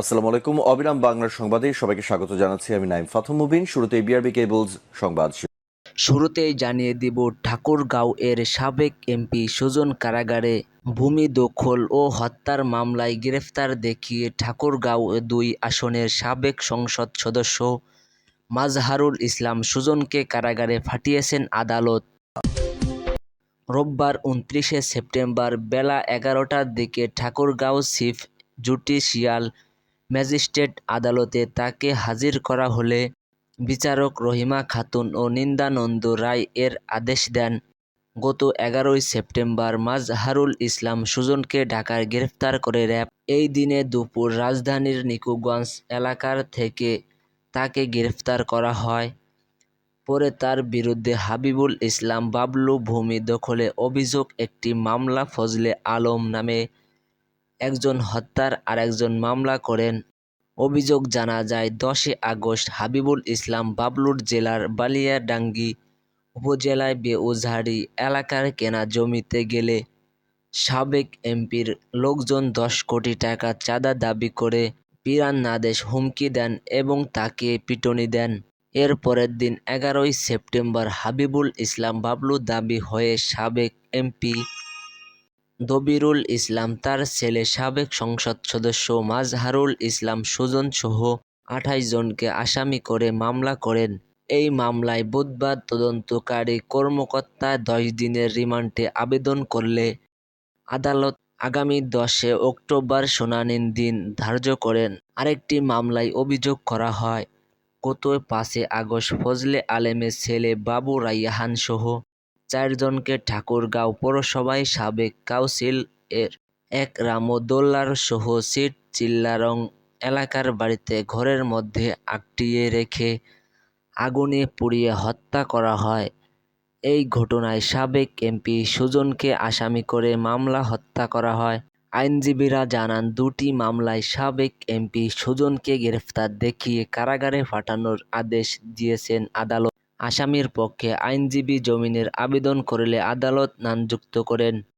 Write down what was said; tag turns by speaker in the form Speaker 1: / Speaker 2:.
Speaker 1: আসসালামু আলাইকুম, অবিরাম বাংলার সংবাদে সবাইকে স্বাগত জানাচ্ছি। আমি নাইম ফাথম মুবিন শুরুতে বিআরবি কেবলস সংবাদ
Speaker 2: শুরুতেই জানিয়ে দিব, ঠাকুরগাঁও এর সাবেক এমপি সুজন কারাগারে ভূমি দখল ও হত্যার মামলায় গ্রেফতার দেখিয়ে ঠাকুরগাঁও দুই আসনের সাবেক সংসদ সদস্য মাজহারুল ইসলাম সুজনকে কারাগারে ফাটিয়েছেন আদালত। রোববার উনত্রিশে সেপ্টেম্বর বেলা এগারোটার দিকে ঠাকুরগাঁও চিফ জুডিশিয়াল ম্যাজিস্ট্রেট আদালতে তাকে হাজির করা হলে বিচারক রহিমা খাতুন ও নিন্দানন্দ রায় এর আদেশ দেন। গত এগারোই সেপ্টেম্বর মাজহারুল ইসলাম সুজনকে ঢাকায় গ্রেফতার করে র্যাব। এই দিনে দুপুর রাজধানীর নিকুগঞ্জ এলাকার থেকে তাকে গ্রেফতার করা হয়। পরে তার বিরুদ্ধে হাবিবুল ইসলাম বাবলু ভূমি দখলে অভিযোগ একটি মামলা ফজলে আলম নামে একজন হত্যার আরেকজন মামলা করেন। অভিযোগ জানা যায়, দশই আগস্ট হাবিবুল ইসলাম বাবলুর জেলার বালিয়াডাঙ্গি উপজেলায় বেউঝাড়ি এলাকার কেনা জমিতে গেলে সাবেক এমপির লোকজন দশ কোটি টাকা চাঁদা দাবি করে পিরান্নাদেশ হুমকি দেন এবং তাকে পিটনি দেন। এর পরের দিন এগারোই সেপ্টেম্বর হাবিবুল ইসলাম বাবলু দাবি হয়ে সাবেক এমপি দবিরুল ইসলাম তার ছেলে সাবেক সংসদ সদস্য মাজহারুল ইসলাম সুজন সহ আঠাইশ জনকে আসামি করে মামলা করেন। এই মামলায় বুধবার তদন্তকারী কর্মকর্তা দশ দিনের রিমান্ডে আবেদন করলে আদালত আগামী দশে অক্টোবর শুনানির দিন ধার্য করেন। আরেকটি মামলায় অভিযোগ করা হয়, গত পাঁচে আগস্ট ফজলে আলেমের ছেলে বাবু রাইহান সহ চারজনকে ঠাকুরগাঁও পৌরসভায় সাবেক কাউন্সিল এর এক রামদোল্লার সহ সিট চিল্লারং এলাকার বাড়িতে ঘরের মধ্যে আটটিয়ে রেখে আগুনে পুড়িয়ে হত্যা করা হয়। এই ঘটনায় সাবেক এমপি সুজনকে আসামি করে মামলা হত্যা করা হয়। আইনজীবীরা জানান, দুটি মামলায় সাবেক এমপি সুজনকে গ্রেফতার দেখিয়ে কারাগারে পাঠানোর আদেশ দিয়েছেন আদালত। আসামির পক্ষে আইনজীবী জামিনের আবেদন করলে আদালত নামযুক্ত করেন।